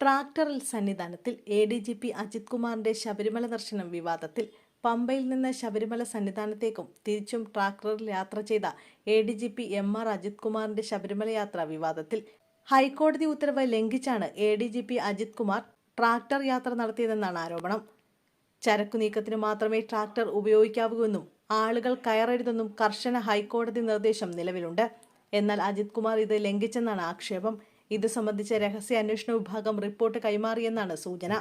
ട്രാക്ടറിൽ സന്നിധാനത്തിൽ A D G P Ajith കുമാറിന്റെ ശബരിമല ദർശനം വിവാദത്തിൽ പമ്പയിൽ നിന്ന് ശബരിമല സന്നിധാനത്തേക്കും തിരിച്ചും ട്രാക്ടറിൽ യാത്ര ചെയ്ത A D G P M R Ajith കുമാറിന്റെ ശബരിമല യാത്ര വിവാദത്തിൽ ഹൈക്കോടതി ഉത്തരവ് ലംഘിച്ചാണ് A D G P Ajith Kumar tractor യാത്ര നടത്തിയതെന്നാണ് ആരോപണം. ചരക്കു നീക്കത്തിന് മാത്രമേ ട്രാക്ടർ ഉപയോഗിക്കാവൂവെന്നും ആളുകൾ കയറരുതെന്നും കർശന ഹൈക്കോടതി നിർദ്ദേശം നിലവിലുണ്ട്. എന്നാൽ അജിത് കുമാർ ഇത് ലംഘിച്ചെന്നാണ് ആക്ഷേപം. ഇത് സംബന്ധിച്ച് രഹസ്യ അന്വേഷണ വിഭാഗം റിപ്പോർട്ട് കൈമാറിയെന്നാണ് സൂചന.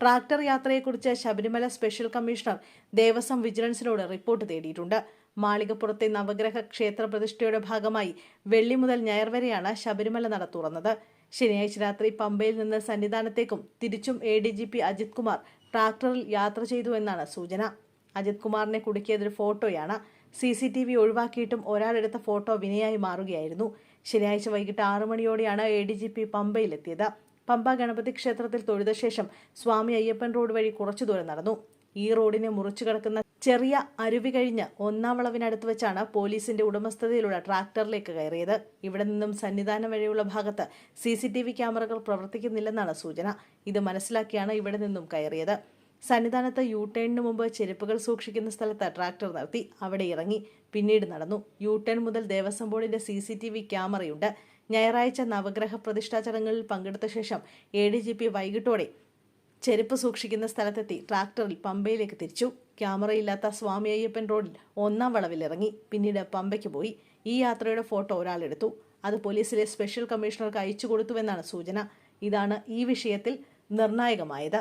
ട്രാക്ടർ യാത്രയെക്കുറിച്ച് ശബരിമല സ്പെഷ്യൽ കമ്മീഷണർ ദേവസ്വം വിജിലൻസിനോട് റിപ്പോർട്ട് തേടിയിട്ടുണ്ട്. മാളികപ്പുറത്തെ നവഗ്രഹ ക്ഷേത്ര പ്രതിഷ്ഠയുടെ ഭാഗമായി വെള്ളി മുതൽ ഞായർ വരെയാണ് ശബരിമല നട തുറന്നത്. ശനിയാഴ്ച രാത്രി പമ്പയിൽ നിന്ന് സന്നിധാനത്തേക്കും തിരിച്ചും A D G P Ajith Kumar ട്രാക്ടറിൽ യാത്ര ചെയ്തു എന്നാണ് സൂചന. അജിത് കുമാറിനെ കുടുക്കിയതൊരു ഫോട്ടോയാണ്. സി സി ടി വി ഒഴിവാക്കിയിട്ടും ഒരാളെടുത്ത ഫോട്ടോ വിനയായി മാറുകയായിരുന്നു. ശനിയാഴ്ച വൈകിട്ട് ആറു മണിയോടെയാണ് എ ഡി ജി പി പമ്പയിലെത്തിയത്. പമ്പ ഗണപതി ക്ഷേത്രത്തിൽ തൊഴുത ശേഷം സ്വാമി അയ്യപ്പൻ റോഡ് വഴി കുറച്ചു ദൂരം നടന്നു. ഈ റോഡിനെ മുറിച്ചു കിടക്കുന്ന ചെറിയ അരുവി കഴിഞ്ഞ് ഒന്നാം വളവിനടുത്ത് വെച്ചാണ് പോലീസിന്റെ ഉടമസ്ഥതയിലുള്ള ട്രാക്ടറിലേക്ക് കയറിയത്. ഇവിടെ നിന്നും സന്നിധാനം വഴിയുള്ള ഭാഗത്ത് സി ക്യാമറകൾ പ്രവർത്തിക്കുന്നില്ലെന്നാണ് സൂചന. ഇത് മനസ്സിലാക്കിയാണ് ഇവിടെ നിന്നും കയറിയത്. സന്നിധാനത്ത് യു ടേണിന് മുമ്പ് ചെരുപ്പുകൾ സൂക്ഷിക്കുന്ന സ്ഥലത്ത് ട്രാക്ടർ നടത്തി അവിടെ ഇറങ്ങി. പിന്നീട് നടന്നു. യു ടേൺ മുതൽ ദേവസ്വം ബോർഡിന്റെ സി സി ടി വി ക്യാമറയുണ്ട്. ഞായറാഴ്ച നവഗ്രഹ പ്രതിഷ്ഠാ ചടങ്ങുകളിൽ പങ്കെടുത്ത ശേഷം എ ഡി ജി പി വൈകിട്ടോടെ ചെരുപ്പ് സൂക്ഷിക്കുന്ന സ്ഥലത്തെത്തി ട്രാക്ടറിൽ പമ്പയിലേക്ക് തിരിച്ചു. ക്യാമറയില്ലാത്ത സ്വാമി അയ്യപ്പൻ റോഡിൽ ഒന്നാം വളവിൽ ഇറങ്ങി. പിന്നീട് പമ്പയ്ക്ക് പോയി. ഈ യാത്രയുടെ ഫോട്ടോ ഒരാളെടുത്തു അത് പോലീസിലെ സ്പെഷ്യൽ കമ്മീഷണർക്ക് അയച്ചു കൊടുത്തുവെന്നാണ് സൂചന. ഇതാണ് ഈ വിഷയത്തിൽ നിർണായകമായത്.